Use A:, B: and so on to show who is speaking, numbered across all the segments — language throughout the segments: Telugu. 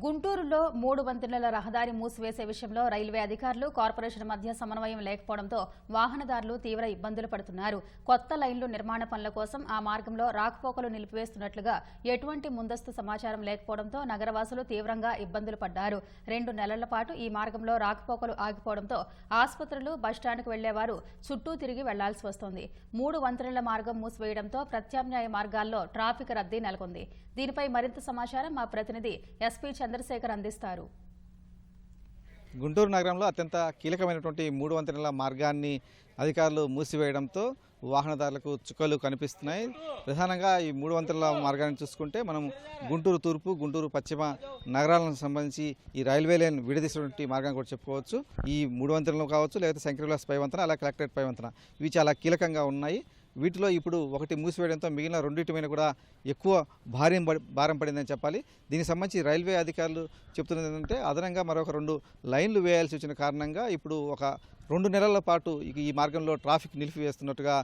A: గుంటూరులో మూడు వంతెనల రహదారి మూసివేసే విషయంలో రైల్వే అధికారులు కార్పొరేషన్ మధ్య సమన్వయం లేకపోవడంతో వాహనదారులు తీవ్ర ఇబ్బందులు పడుతున్నారు. కొత్త లైన్లు నిర్మాణ పనుల కోసం ఆ మార్గంలో రాకపోకలు నిలిపివేస్తున్నట్లుగా ఎటువంటి ముందస్తు సమాచారం లేకపోవడంతో నగరవాసులు తీవ్రంగా ఇబ్బందులు పడ్డారు. రెండు నెలల పాటు ఈ మార్గంలో రాకపోకలు ఆగిపోవడంతో ఆసుపత్రులు బస్టాండ్కు వెళ్ళేవారు చుట్టూ తిరిగి వెళ్ళాల్సి వస్తోంది. మూడు వంతెనల మార్గం మూసివేయడంతో ప్రత్యామ్నాయ మార్గాల్లో ట్రాఫిక్ రద్దీ నెలకొంది. దీనిపై మరింత సమాచారం మా ప్రతినిధి ఎస్పీ చంద్రశేఖర్ అందిస్తారు.
B: గుంటూరు నగరంలో అత్యంత కీలకమైనటువంటి మూడు వంతెనల మార్గాన్ని అధికారులు మూసివేయడంతో వాహనదారులకు చుక్కలు కనిపిస్తున్నాయి. ప్రధానంగా ఈ మూడు వంతెనల మార్గాన్ని చూసుకుంటే మనం గుంటూరు తూర్పు గుంటూరు పశ్చిమ నగరాలకు సంబంధించి ఈ రైల్వే లైన్ విడదీసినటువంటి మార్గం కూడా చెప్పుకోవచ్చు. ఈ మూడు వంతెనలు కావచ్చు లేకపోతే శంకరవిలాస్ పై వంతెన అలా కలెక్టరేట్ పై వంతెన. ఇవి చాలా కీలకంగా ఉన్నాయి. వీటిలో ఇప్పుడు ఒకటి మూసివేయడంతో మిగిలిన రెండింటి మీద కూడా ఎక్కువ భారీ భారం పడిందని చెప్పాలి. దీనికి సంబంధించి రైల్వే అధికారులు చెప్తున్నది ఏంటంటే అదనంగా మరొక రెండు లైన్లు వేయాల్సి వచ్చిన కారణంగా ఇప్పుడు ఒక రెండు నెలల పాటు ఈ మార్గంలో ట్రాఫిక్ నిలిపివేస్తున్నట్టుగా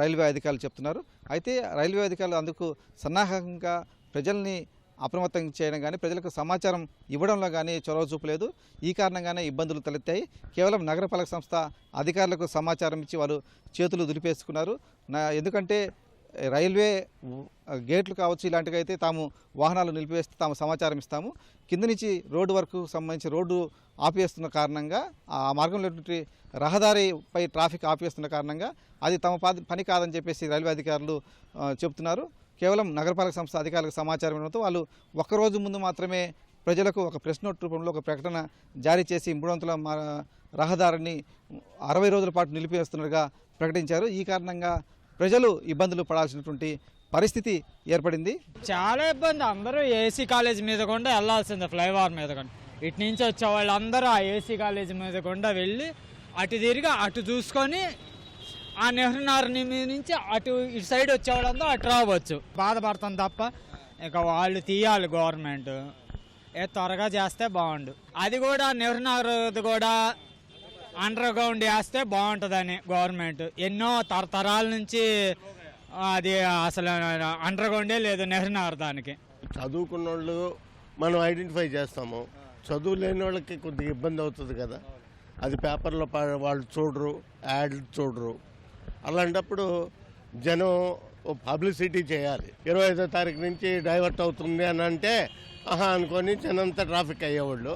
B: రైల్వే అధికారులు చెప్తున్నారు. అయితే రైల్వే అధికారులు అందుకు సన్నాహకంగా ప్రజల్ని అప్రమత్తం చేయడం కానీ ప్రజలకు సమాచారం ఇవ్వడంలో కానీ చొరవ చూపలేదు ఈ కారణంగానే ఇబ్బందులు తలెత్తాయి. కేవలం నగరపాలక సంస్థ అధికారులకు సమాచారం ఇచ్చి వారు చేతులు దులిపేసుకున్నారు. ఎందుకంటే రైల్వే గేట్లు కావచ్చు ఇలాంటివైతే తాము వాహనాలు నిలిపివేస్తే తాము సమాచారం ఇస్తాము. కింద నుంచి రోడ్డు వరకు సంబంధించి రోడ్డు ఆపేస్తున్న కారణంగా ఆ మార్గంలో ఉన్నటువంటి రహదారిపై ట్రాఫిక్ ఆపేస్తున్న కారణంగా అది తమ పని కాదని చెప్పేసి రైల్వే అధికారులు చెబుతున్నారు. చెప్తున్నారు కేవలం నగరపాలక సంస్థ అధికారులకు సమాచారం ఇవ్వడంతో వాళ్ళు ఒక్కరోజు ముందు మాత్రమే ప్రజలకు ఒక ప్రెస్ నోట్ రూపంలో ఒక ప్రకటన జారీ చేసి మూడు వందల రహదారిని అరవై రోజుల పాటు నిలిపివేస్తున్నట్టుగా ప్రకటించారు. ఈ కారణంగా ప్రజలు ఇబ్బందులు పడాల్సినటువంటి పరిస్థితి ఏర్పడింది.
C: చాలా ఇబ్బంది. అందరూ ఏసీ కాలేజ్ మీద కూడా వెళ్ళాల్సిందే ఫ్లైఓవర్ మీద కూడా. ఇటు నుంచి వచ్చే వాళ్ళందరూ ఆ ఏసీ కాలేజ్ మీద కూడా వెళ్ళి అటు తిరిగి అటు చూసుకొని ఆ నెహ్రూ మీద నుంచి అటు ఇటు సైడ్ వచ్చేవాళ్ళంతా అటు రావచ్చు. బాధపడతాం తప్ప ఇక వాళ్ళు తీయాలి గవర్నమెంట్. ఏ త్వరగా చేస్తే బాగుండు. అది కూడా నెహ్రూ నగర్ కూడా అండర్ గ్రౌండ్ వేస్తే బాగుంటుందని గవర్నమెంట్. ఎన్నో తరతరాల నుంచి అది అసలు అండర్ గ్రౌండే లేదు నెహ్రూ నగర్ దానికి.
D: చదువుకున్న వాళ్ళు మనం ఐడెంటిఫై చేస్తాము. చదువు లేని వాళ్ళకి కొద్దిగా ఇబ్బంది అవుతుంది కదా. అది పేపర్లో వాళ్ళు చూడరు యాడ్ చూడరు. అలాంటప్పుడు జనం పబ్లిసిటీ చేయాలి. ఇరవై ఐదో తారీఖు నుంచి డైవర్ట్ అవుతుంది అని అంటే ఆహా అనుకొని జనంతా ట్రాఫిక్ అయ్యేవాళ్ళు.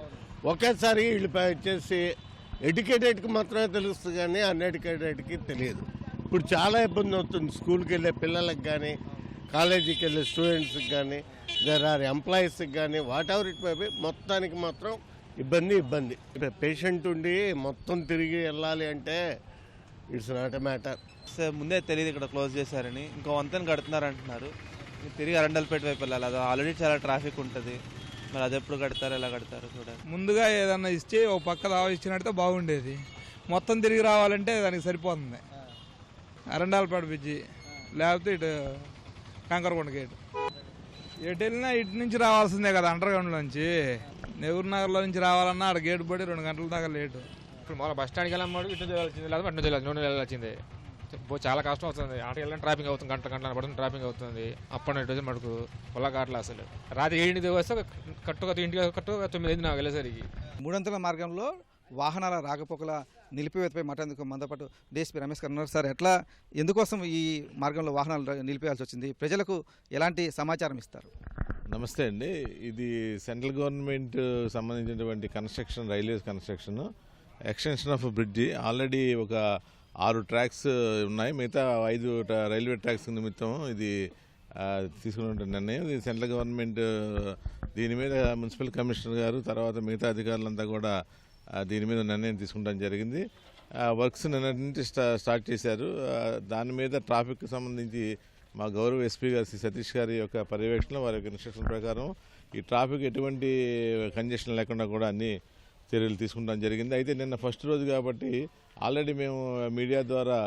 D: ఒకేసారి వీళ్ళు వచ్చేసి ఎడ్యుకేటెడ్కి మాత్రమే తెలుస్తుంది కానీ అన్ఎడ్యుకేటెడ్కి తెలియదు. ఇప్పుడు చాలా ఇబ్బంది అవుతుంది. స్కూల్కి వెళ్ళే పిల్లలకు కానీ కాలేజీకి వెళ్ళే స్టూడెంట్స్కి కానీ దర్ ఆర్ ఎంప్లాయీస్కి కానీ whatever it may be మొత్తానికి మాత్రం ఇబ్బంది ఇబ్బంది. పేషెంట్ ఉండి మొత్తం తిరిగి వెళ్ళాలి అంటే it's not a matter.
E: Sir ముందే తెలియదు ఇక్కడ క్లోజ్ చేశారని. ఇంకో వంతెన కడుతున్నారు అంటున్నారు. తిరిగి అరండల్పేట వైపు వెళ్ళాలి. అది ఆల్రెడీ చాలా ట్రాఫిక్ ఉంటుంది. మరి అది ఎప్పుడు కడతారు ఎలా కడతారు చూడాలి
F: ముందుగా ఏదన్నా ఇచ్చి ఒక పక్క దావా ఇచ్చినట్టే బాగుండేది. మొత్తం తిరిగి రావాలంటే దానికి సరిపోతుంది. అరండాలపేట బ్రిడ్జి లేకపోతే ఇటు కంకరకొండ గేట్. ఎటు వెళ్ళినా ఇటు నుంచి రావాల్సిందే కదా అండర్ గ్రౌండ్ నుంచి నెహ్రూ నగర్లో నుంచి రావాలన్నా ఆడ గేట్ పడి రెండు గంటల దాకా లేటు.
G: ఇప్పుడు మన బస్ స్టాండ్కి వెళ్ళాము ఇటు నుంచి వెళ్ళాల్సింది లేదా అటు నుంచి వెళ్ళాలి నూనె వెళ్ళాల్సిందే. చాలా కష్టం అవుతుంది ఆటకి వెళ్ళడం ట్రాఫిక్ అవుతుంది గంట గంట పడుతుంది ట్రాఫిక్ అవుతుంది. అప్పటి నుంచి మటుకు పొల కావట్లే అసలు. రాత్రి ఏడింటికి వస్తే కట్టుగా ఇంటికి కట్టుగా తొమ్మిది అయింది నాకు వెళ్ళేసరికి.
B: మూడంతల మార్గంలో వాహనాల రాకపోకల నిలిపివేతపై మాట్లాడేందుకు మనతో పాటు డిఎస్పీ రమేష్ గారు ఉన్నారు. సార్ ఎట్లా ఎందుకోసం ఈ మార్గంలో వాహనాలు నిలిపేయాల్సి వచ్చింది? ప్రజలకు ఎలాంటి సమాచారం ఇస్తారు?
H: నమస్తే అండి. ఇది సెంట్రల్ గవర్నమెంట్ సంబంధించినటువంటి construction railways construction. Extension of bridge already ఒక ఆరు ట్రాక్స్ ఉన్నాయి. మిగతా ఐదు రైల్వే ట్రాక్స్ నిమిత్తం ఇది తీసుకున్న నిర్ణయం. ఇది సెంట్రల్ గవర్నమెంట్ దీని మీద మున్సిపల్ కమిషనర్ గారు తర్వాత మిగతా అధికారులంతా కూడా దీని మీద నిర్ణయం తీసుకుంటాం జరిగింది. వర్క్స్ నిన్నటి నుంచి స్టార్ట్ చేశారు. దాని మీద ట్రాఫిక్ సంబంధించి మా గౌరవ ఎస్పీ గారు శ్రీ సతీష్ గారి యొక్క పర్యవేక్షణ వారి యొక్క ఇన్స్ట్రక్షన్ ప్రకారం ఈ ట్రాఫిక్ ఎటువంటి కంజెషన్ లేకుండా కూడా అన్ని చర్యలు తీసుకుంటాం జరిగింది. అయితే నిన్న ఫస్ట్ రోజు కాబట్టి ఆల్రెడీ మేము మీడియా ద్వారా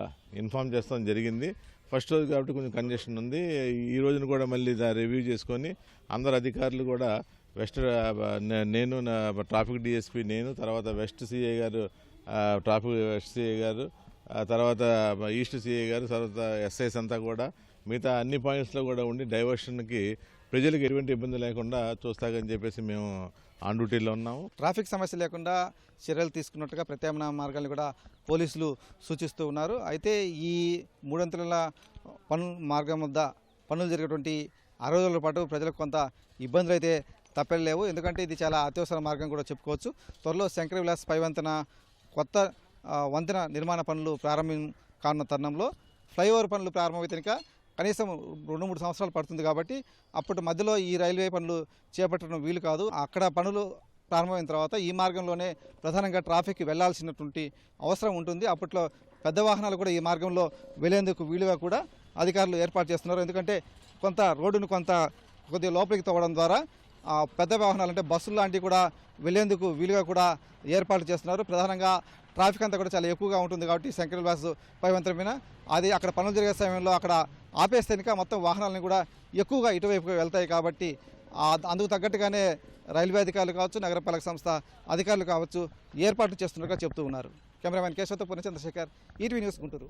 H: ఇన్ఫామ్ చేస్తాం జరిగింది. ఫస్ట్ రోజు కాబట్టి కొంచెం కంజెషన్ ఉంది. ఈ రోజున కూడా మళ్ళీ రివ్యూ చేసుకొని అందరు అధికారులు కూడా వెస్ట్ నేను నా ట్రాఫిక్ డిఎస్పీ నేను తర్వాత west CA garu traffic west CA garu తర్వాత ఈస్ట్ సిఏ గారు తర్వాత ఎస్ఐస్ అంతా కూడా మిగతా అన్ని పాయింట్స్లో కూడా ఉండి డైవర్షన్కి ప్రజలకు ఎటువంటి ఇబ్బంది లేకుండా చూస్తాగని చెప్పేసి మేము ఆన్ డ్యూటీలో ఉన్నాము.
B: ట్రాఫిక్ సమస్య లేకుండా చర్యలు తీసుకున్నట్టుగా ప్రత్యామ్నాయ మార్గాన్ని కూడా పోలీసులు సూచిస్తూ ఉన్నారు. అయితే ఈ మూడంతల పనులు మార్గం వద్ద పనులు జరిగేటువంటి అరవై రోజుల పాటు ప్రజలకు కొంత ఇబ్బందులు అయితే తప్పలేవు. ఎందుకంటే ఇది చాలా అత్యవసర మార్గం కూడా చెప్పుకోవచ్చు. త్వరలో శంకర విలాస్ పై వంతెన కొత్త వంతెన నిర్మాణ పనులు ప్రారంభం కానున్న తరుణంలో ఫ్లైఓవర్ పనులు ప్రారంభమైతే కనుక కనీసం రెండు మూడు సంవత్సరాలు పడుతుంది కాబట్టి అప్పటి మధ్యలో ఈ రైల్వే పనులు చేపట్టడం వీలు కాదు. అక్కడ పనులు ప్రారంభమైన తర్వాత ఈ మార్గంలోనే ప్రధానంగా ట్రాఫిక్ వెళ్ళాల్సినటువంటి అవసరం ఉంటుంది. అప్పట్లో పెద్ద వాహనాలు కూడా ఈ మార్గంలో వెళ్ళేందుకు వీలుగా కూడా అధికారులు ఏర్పాటు చేస్తున్నారు. ఎందుకంటే కొంత రోడ్డును కొంత కొద్దిగా లోపలికి తవ్వడం ద్వారా పెద్ద వాహనాలు అంటే బస్సులు లాంటివి కూడా వెళ్ళేందుకు వీలుగా కూడా ఏర్పాటు చేస్తున్నారు. ప్రధానంగా ట్రాఫిక్ అంతా కూడా చాలా ఎక్కువగా ఉంటుంది కాబట్టి శంకర్ బస్సు పైవంతరం మీద. అది అక్కడ పనులు జరిగే సమయంలో అక్కడ ఆపేస్తే కనుక మొత్తం వాహనాలను కూడా ఎక్కువగా ఇటువైపుగా వెళ్తాయి కాబట్టి అందుకు తగ్గట్టుగానే రైల్వే అధికారులు కావచ్చు నగరపాలక సంస్థ అధికారులు కావచ్చు ఏర్పాట్లు చేస్తున్నట్టుగా చెప్తూ ఉన్నారు. కెమెరామెన్ కేశవతో పూర్ణ చంద్రశేఖర్ ఈటీవీ న్యూస్ గుంటూరు.